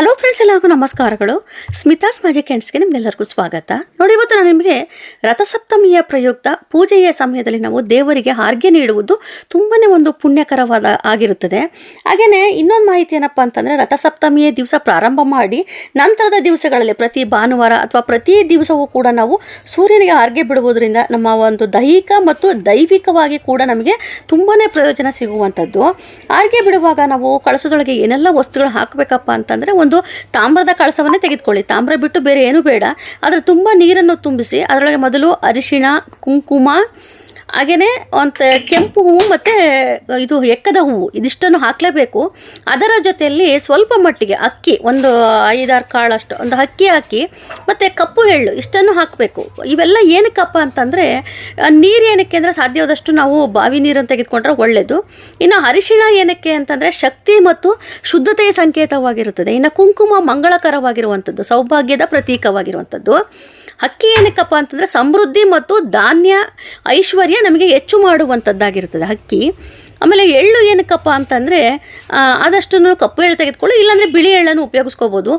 Hello friends ಎಲ್ಲರಿಗೂ ನಮಸ್ಕಾರಗಳು. Smitha's magic ಎಂಡ್ಸ್ಗೆ ನಿಮ್ಗೆಲ್ಲರಿಗೂ ಸ್ವಾಗತ. ನೋಡಿ, ಇವತ್ತು ನಾನು ನಿಮಗೆ ರಥಸಪ್ತಮಿಯ ಪ್ರಯುಕ್ತ ಪೂಜೆಯ ಸಮಯದಲ್ಲಿ ನಾವು ದೇವರಿಗೆ ಹಾರ್ಗೆ ನೀಡುವುದು ತುಂಬಾ ಒಂದು ಪುಣ್ಯಕರವಾದ ಆಗಿರುತ್ತದೆ. ಹಾಗೆಯೇ ಇನ್ನೊಂದು ಮಾಹಿತಿ ಏನಪ್ಪ ಅಂತಂದರೆ, ರಥಸಪ್ತಮಿಯ ದಿವಸ ಪ್ರಾರಂಭ ಮಾಡಿ ನಂತರದ ದಿವಸಗಳಲ್ಲಿ ಪ್ರತಿ ಭಾನುವಾರ ಅಥವಾ ಪ್ರತಿ ದಿವಸವೂ ಕೂಡ ನಾವು ಸೂರ್ಯನಿಗೆ ಹಾರ್ಗೆ ಬಿಡುವುದರಿಂದ ನಮ್ಮ ಒಂದು ದೈಹಿಕ ಮತ್ತು ದೈವಿಕವಾಗಿ ಕೂಡ ನಮಗೆ ತುಂಬಾ ಪ್ರಯೋಜನ ಸಿಗುವಂಥದ್ದು. ಹಾರ್ಗೆ ಬಿಡುವಾಗ ನಾವು ಕಳಸದೊಳಗೆ ಏನೆಲ್ಲ ವಸ್ತುಗಳು ಹಾಕಬೇಕಪ್ಪ ಅಂತಂದರೆ ತಾಮ್ರದ ಕಳಸವನ್ನೇ ತೆಗೆದುಕೊಳ್ಳಿ. ತಾಮ್ರ ಬಿಟ್ಟು ಬೇರೆ ಏನೂ ಬೇಡ. ಅದರ ತುಂಬ ನೀರನ್ನು ತುಂಬಿಸಿ, ಅದರೊಳಗೆ ಮೊದಲು ಅರಿಶಿಣ, ಕುಂಕುಮ ಹಾಗೆಯೇ ಒಂದು ಕೆಂಪು ಹೂವು ಮತ್ತು ಇದು ಎಕ್ಕದ ಹೂವು, ಇದಿಷ್ಟನ್ನು ಹಾಕಲೇಬೇಕು. ಅದರ ಜೊತೆಯಲ್ಲಿ ಸ್ವಲ್ಪ ಮಟ್ಟಿಗೆ ಅಕ್ಕಿ, ಒಂದು ಐದಾರು ಕಾಳಷ್ಟು, ಒಂದು ಅಕ್ಕಿ ಹಾಕಿ, ಮತ್ತು ಕಪ್ಪು ಎಳ್ಳು, ಇಷ್ಟನ್ನು ಹಾಕಬೇಕು. ಇವೆಲ್ಲ ಏನಕ್ಕಪ್ಪ ಅಂತಂದರೆ, ನೀರು ಏನಕ್ಕೆ ಅಂದರೆ ಸಾಧ್ಯವಾದಷ್ಟು ನಾವು ಬಾವಿ ನೀರನ್ನು ತೆಗೆದುಕೊಂಡ್ರೆ ಒಳ್ಳೆಯದು ಇನ್ನು ಅರಿಶಿಣ ಏನಕ್ಕೆ ಅಂತಂದರೆ ಶಕ್ತಿ ಮತ್ತು ಶುದ್ಧತೆಯ ಸಂಕೇತವಾಗಿರುತ್ತದೆ. ಇನ್ನು ಕುಂಕುಮ ಮಂಗಳಕರವಾಗಿರುವಂಥದ್ದು, ಸೌಭಾಗ್ಯದ ಪ್ರತೀಕವಾಗಿರುವಂಥದ್ದು. ಅಕ್ಕಿ ಏನಕ್ಕಪ್ಪ ಅಂತಂದರೆ ಸಮೃದ್ಧಿ ಮತ್ತು ಧಾನ್ಯ, ಐಶ್ವರ್ಯ ನಮಗೆ ಹೆಚ್ಚು ಮಾಡುವಂಥದ್ದಾಗಿರ್ತದೆ ಅಕ್ಕಿ ಆಮೇಲೆ ಎಳ್ಳು ಏನಕ್ಕಪ್ಪ ಅಂತಂದರೆ ಆದಷ್ಟು ಕಪ್ಪು ಎಳ್ಳು ತೆಗೆದುಕೊಳ್ಳಿ, ಇಲ್ಲಾಂದರೆ ಬಿಳಿ ಎಳ್ಳನ್ನು ಉಪಯೋಗಿಸ್ಕೋಬೋದು.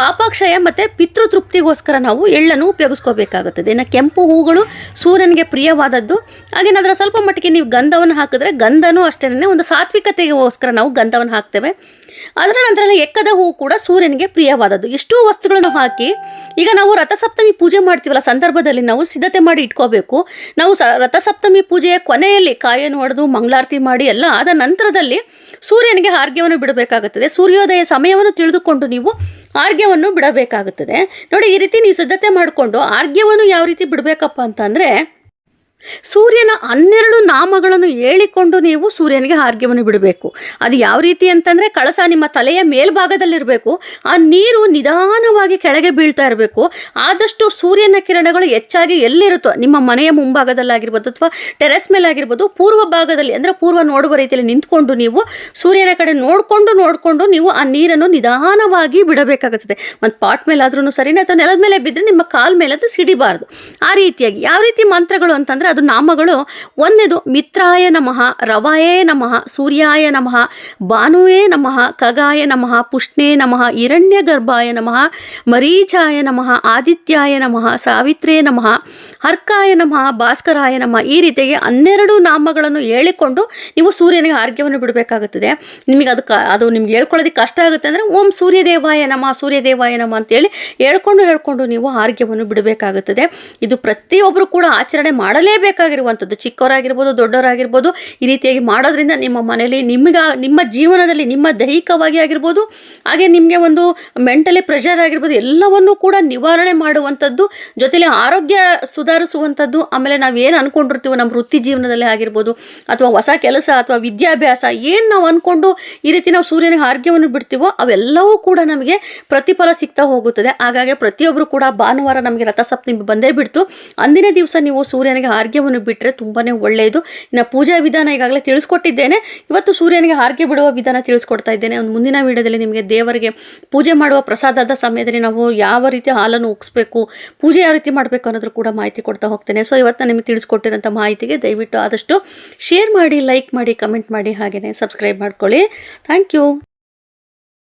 ಪಾಪಾಕ್ಷಯ ಮತ್ತು ಪಿತೃತೃಪ್ತಿಗೋಸ್ಕರ ನಾವು ಎಳ್ಳನ್ನು ಉಪಯೋಗಿಸ್ಕೋಬೇಕಾಗುತ್ತದೆ. ಇನ್ನು ಕೆಂಪು ಹೂಗಳು ಸೂರ್ಯನಿಗೆ ಪ್ರಿಯವಾದದ್ದು. ಹಾಗೇನಾದರೂ ಸ್ವಲ್ಪ ಮಟ್ಟಿಗೆ ನೀವು ಗಂಧವನ್ನು ಹಾಕಿದ್ರೆ ಗಂಧನೂ ಅಷ್ಟೇ ಒಂದು ಸಾತ್ವಿಕತೆಗೋಸ್ಕರ ನಾವು ಗಂಧವನ್ನು ಹಾಕ್ತೇವೆ. ಅದರ ನಂತರ ಎಕ್ಕದ ಹೂ ಕೂಡ ಸೂರ್ಯನಿಗೆ ಪ್ರಿಯವಾದದ್ದು. ಇಷ್ಟೂ ವಸ್ತುಗಳನ್ನು ಹಾಕಿ, ಈಗ ನಾವು ರಥಸಪ್ತಮಿ ಪೂಜೆ ಮಾಡ್ತೀವಲ್ಲ ಸಂದರ್ಭದಲ್ಲಿ ನಾವು ಸಿದ್ಧತೆ ಮಾಡಿ ಇಟ್ಕೋಬೇಕು. ನಾವು ಸ, ರಥಸಪ್ತಮಿ ಪೂಜೆಯ ಕೊನೆಯಲ್ಲಿ ಕಾಯನ್ನು ಹೊಡೆದು ಮಂಗಳಾರತಿ ಮಾಡಿ ಎಲ್ಲ ಆದ ನಂತರದಲ್ಲಿ ಸೂರ್ಯನಿಗೆ ಹಾರ್ಗ್ಯವನ್ನು ಬಿಡಬೇಕಾಗುತ್ತದೆ. ಸೂರ್ಯೋದಯ ಸಮಯವನ್ನು ತಿಳಿದುಕೊಂಡು ನೀವು ಆರ್ಗ್ಯವನ್ನು ಬಿಡಬೇಕಾಗುತ್ತದೆ. ನೋಡಿ ಈ ರೀತಿ ನೀವು ಸಿದ್ಧತೆ ಮಾಡಿಕೊಂಡು ಆರ್ಗ್ಯವನ್ನು ಯಾವ ರೀತಿ ಬಿಡಬೇಕಪ್ಪ ಅಂತಂದರೆ ಸೂರ್ಯನ ಹನ್ನೆರಡು ನಾಮಗಳನ್ನು ಹೇಳಿಕೊಂಡು ನೀವು ಸೂರ್ಯನಿಗೆ ಹಾರ್ಗ್ಯವನ್ನು ಬಿಡಬೇಕು. ಅದು ಯಾವ ರೀತಿ ಅಂತಂದರೆ ಕಳಸ ನಿಮ್ಮ ತಲೆಯ ಮೇಲ್ಭಾಗದಲ್ಲಿರಬೇಕು. ಆ ನೀರು ನಿಧಾನವಾಗಿ ಕೆಳಗೆ ಬೀಳ್ತಾ ಇರಬೇಕು. ಆದಷ್ಟು ಸೂರ್ಯನ ಕಿರಣಗಳು ಹೆಚ್ಚಾಗಿ ಎಲ್ಲಿರುತ್ತೋ, ನಿಮ್ಮ ಮನೆಯ ಮುಂಭಾಗದಲ್ಲಾಗಿರ್ಬೋದು ಅಥವಾ ಟೆರೆಸ್ ಮೇಲೆ ಆಗಿರ್ಬೋದು ಪೂರ್ವ ಭಾಗದಲ್ಲಿ, ಅಂದರೆ ಪೂರ್ವ ನೋಡುವ ರೀತಿಯಲ್ಲಿ ನಿಂತ್ಕೊಂಡು ನೀವು ಸೂರ್ಯನ ಕಡೆ ನೋಡಿಕೊಂಡು ನೋಡಿಕೊಂಡು ನೀವು ಆ ನೀರನ್ನು ನಿಧಾನವಾಗಿ ಬಿಡಬೇಕಾಗುತ್ತದೆ. ಮತ್ತು ಪಾಟ್ ಮೇಲಾದ್ರೂ ಸರಿನೇ, ಅಥವಾ ನೆಲದ ಮೇಲೆ ಬಿದ್ದರೆ ನಿಮ್ಮ ಕಾಲ್ ಮೇಲೆ ಅದು ಸಿಡಿಬಾರ್ದು. ಆ ರೀತಿಯಾಗಿ, ಯಾವ ರೀತಿ ಮಂತ್ರಗಳು ಅಂತಂದರೆ ಅದು ನಾಮಗಳು. ಒಂದೇದು, ಮಿತ್ರಾಯ ನಮಃ, ರವಾಯೇ ನಮಃ, ಸೂರ್ಯಾಯ ನಮಃ, ಭಾನುವೇ ನಮಃ ಖಗಾಯ ನಮಃ, ಪುಷ್ಣೇ ನಮಃ ಹಿರಣ್ಯ ಗರ್ಭಾಯ ನಮಃ, ಮರೀಚಾಯ ನಮಃ, ಆದಿತ್ಯಾಯ ನಮಃ, ಸಾವಿತ್ರೇ ನಮಃ, ಹರ್ಕಾಯ ನಮಃ, ಭಾಸ್ಕರಾಯ ನಮಃ, ಈ ರೀತಿಯಾಗಿ ಹನ್ನೆರಡು ನಾಮಗಳನ್ನು ಹೇಳಿಕೊಂಡು ನೀವು ಸೂರ್ಯನಿಗೆ ಆರ್ಗ್ಯವನ್ನು ಬಿಡಬೇಕಾಗುತ್ತದೆ. ನಿಮಗೆ ಅದು ಅದು ನಿಮ್ಗೆ ಹೇಳ್ಕೊಳ್ಳೋದಕ್ಕೆ ಕಷ್ಟ ಆಗುತ್ತೆ ಅಂದರೆ ಓಂ ಸೂರ್ಯದೇವಾಯ ನಮಃ ಸೂರ್ಯದೇವಾಯ ನಮಃ ಅಂತೇಳಿ ಹೇಳ್ಕೊಂಡು ಹೇಳ್ಕೊಂಡು ನೀವು ಆರ್ಗ್ಯವನ್ನು ಬಿಡಬೇಕಾಗುತ್ತದೆ. ಇದು ಪ್ರತಿಯೊಬ್ಬರು ಕೂಡ ಆಚರಣೆ ಮಾಡಲೇಬೇಕಾಗಿರುವಂಥದ್ದು ಚಿಕ್ಕವರಾಗಿರ್ಬೋದು, ದೊಡ್ಡವರಾಗಿರ್ಬೋದು, ಈ ರೀತಿಯಾಗಿ ಮಾಡೋದ್ರಿಂದ ನಿಮ್ಮ ಮನೆಯಲ್ಲಿ ನಿಮಗೆ ನಿಮ್ಮ ಜೀವನದಲ್ಲಿ ನಿಮ್ಮ ದೈಹಿಕವಾಗಿ ಆಗಿರ್ಬೋದು, ಹಾಗೆ ನಿಮಗೆ ಒಂದು ಮೆಂಟಲಿ ಪ್ರೆಷರ್ ಆಗಿರ್ಬೋದು, ಎಲ್ಲವನ್ನೂ ಕೂಡ ನಿವಾರಣೆ ಮಾಡುವಂಥದ್ದು, ಜೊತೆಲಿ ಆರೋಗ್ಯ ಸುಧಾರಿಸುವಂಥದ್ದು, ಆಮೇಲೆ ನಾವು ಏನು ಅಂದ್ಕೊಂಡಿರ್ತೀವೋ ನಮ್ಮ ವೃತ್ತಿ ಜೀವನದಲ್ಲಿ ಆಗಿರ್ಬೋದು, ಅಥವಾ ಹೊಸ ಕೆಲಸ ಅಥವಾ ವಿದ್ಯಾಭ್ಯಾಸ ಏನು ನಾವು ಅಂದ್ಕೊಂಡು ಈ ರೀತಿ ನಾವು ಸೂರ್ಯನಿಗೆ ಆರೋಗ್ಯವನ್ನು ಬಿಡ್ತೀವೋ, ಅವೆಲ್ಲವೂ ಕೂಡ ನಮಗೆ ಪ್ರತಿಫಲ ಸಿಗ್ತಾ ಹೋಗುತ್ತದೆ. ಹಾಗಾಗಿ ಪ್ರತಿಯೊಬ್ಬರು ಕೂಡ ಭಾನುವಾರ ನಮಗೆ ರಥಸಪ್ತಮಿ ಬಂದೇ ಬಿಡ್ತು. ಅಂದಿನ ದಿವಸ ನೀವು ಸೂರ್ಯನಿಗೆ ಆರ್ಗ್ಯವನ್ನು ಬಿಟ್ಟರೆ ತುಂಬಾ ಒಳ್ಳೆಯದು ಇನ್ನು ಪೂಜಾ ವಿಧಾನ ಈಗಾಗಲೇ ತಿಳಿಸ್ಕೊಟ್ಟಿದ್ದೇನೆ. ಇವತ್ತು ಸೂರ್ಯನಿಗೆ ಆರ್ಗ್ಯ ಬಿಡುವ ವಿಧಾನ ತಿಳಿಸ್ಕೊಡ್ತಾ ಇದ್ದೇನೆ. ಒಂದು ಮುಂದಿನ ವಿಡಿಯೋದಲ್ಲಿ ನಿಮಗೆ ದೇವರಿಗೆ ಪೂಜೆ ಮಾಡುವ ಪ್ರಸಾದದ ಸಮಯದಲ್ಲಿ ನಾವು ಯಾವ ರೀತಿ ಹಾಲನ್ನು ಉಗಿಸ್ಬೇಕು ಪೂಜೆ ಯಾವ ರೀತಿ ಮಾಡಬೇಕು ಅನ್ನೋದ್ರ ಕೂಡ ಮಾಹಿತಿ ಕೊಡ್ತಾ ಹೋಗ್ತೇನೆ. ಸೊ ಇವತ್ತು ನಿಮಗೆ ತಿಳಿಸ್ಕೊಟ್ಟಿರೋಂಥ ಮಾಹಿತಿಗೆ ದಯವಿಟ್ಟು ಆದಷ್ಟು ಶೇರ್ ಮಾಡಿ ಲೈಕ್ ಮಾಡಿ ಕಮೆಂಟ್ ಮಾಡಿ ಹಾಗೆಯೇ ಸಬ್ಸ್ಕ್ರೈಬ್ ಮಾಡ್ಕೊಳ್ಳಿ. Thank you